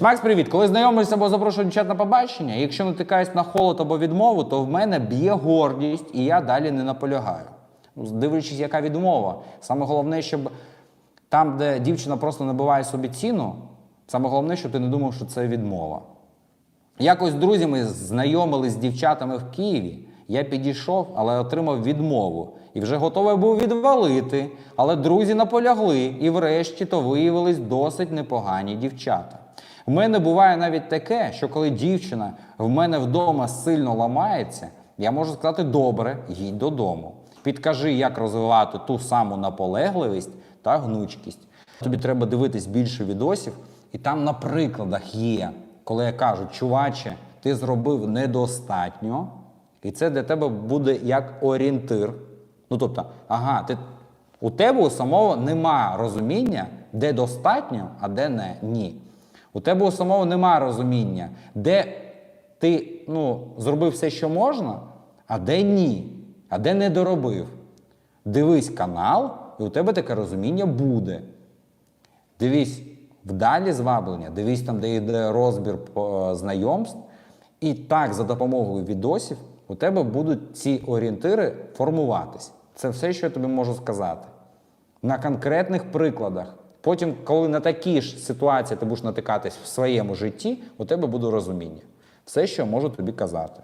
Макс, привіт! Коли знайомлюся або запрошую дівчат на побачення, якщо натикаюсь на холод або відмову, то в мене б'є гордість, і я далі не наполягаю. Ну, Дивлячись, яка відмова. Саме головне, щоб там, де дівчина просто набиває собі ціну, саме головне, щоб ти не думав, що це відмова. Якось з друзями знайомились з дівчатами в Києві. Я підійшов, але отримав відмову. І вже готовий був відвалити. Але друзі наполягли, і врешті то виявились досить непогані дівчата. В мене буває навіть таке, що коли дівчина в мене вдома сильно ламається, я можу сказати: добре, їдь додому. Підкажи, як розвивати ту саму наполегливість та гнучкість. Тобі треба дивитись більше відосів, і там на прикладах є, коли я кажу, чуваче, ти зробив недостатньо, і це для тебе буде як орієнтир. Ну тобто, ага, ти, у тебе у самого нема розуміння, де достатньо, а де не ні. У тебе у самого нема розуміння, де ти ну, зробив все, що можна, а де ні, а де не доробив. Дивись канал, і у тебе таке розуміння буде. Дивись вдалі зваблення, дивись там, де йде розбір знайомств, і так за допомогою відосів у тебе будуть ці орієнтири формуватись. Це все, що я тобі можу сказати. На конкретних прикладах. Потім, коли на такі ж ситуації ти будеш натикатись в своєму житті, у тебе буде розуміння. Все, що можу тобі казати.